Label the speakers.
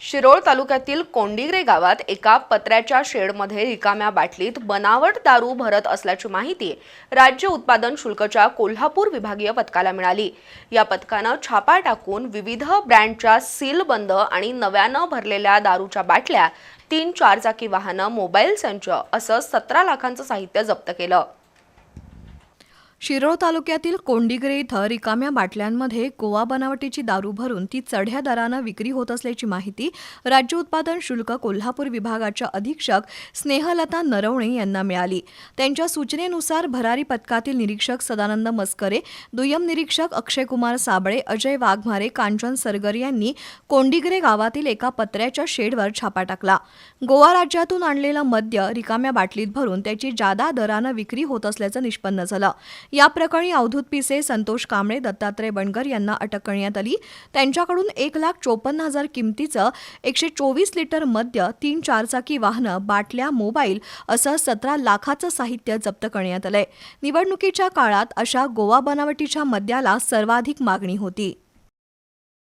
Speaker 1: शिरोळ तालुक्यातील कोंडिग्रे गावात एका पत्र्याच्या शेडमध्ये रिकाम्या बाटलीत बनावट दारू भरत असल्याची माहिती राज्य उत्पादन शुल्कच्या कोल्हापूर विभागीय पथकाला मिळाली. या पथकानं छापा टाकून विविध ब्रँडच्या सीलबंद आणि नव्यानं भरलेल्या दारूच्या बाटल्या तीन चारचाकी वाहनं मोबाईल संच असं सतरा लाखांचं साहित्य जप्त केलं.
Speaker 2: शिरोळ तालुक्यातील कोंडीग्रे इथं रिकाम्या बाटल्यांमध्ये गोवा बनावटीची दारू भरून ती चढ्या दरानं विक्री होत असल्याची माहिती राज्य उत्पादन शुल्क कोल्हापूर विभागाच्या अधीक्षक स्नेहलता नरवणे यांना मिळाली. त्यांच्या सूचनेनुसार भरारी पथकातील निरीक्षक सदानंद मस्करे दुय्यम निरीक्षक अक्षयकुमार साबळे अजय वाघमारे कांचन सरगर यांनी कोंडीग्रे गावातील एका पत्र्याच्या शेडवर छापा टाकला. गोवा राज्यातून आणलेलं मद्य रिकाम्या बाटलीत भरून त्याची जादा दरानं विक्री होत असल्याचं निष्पन्न झालं. या प्रकरणी अवधूत पिसे संतोष कांबळे दत्तात्रय बणकर यांना अटक करण्यात आली. त्यांच्याकडून एक लाख चोपन्न हजार किमतीचं एकशे चोवीस लिटर मद्य तीन चारचाकी वाहनं बाटल्या मोबाईल असं सतरा लाखाचं साहित्य जप्त करण्यात आलंय. निवडणुकीच्या काळात अशा गोवा बनावटीच्या मद्याला सर्वाधिक मागणी होती.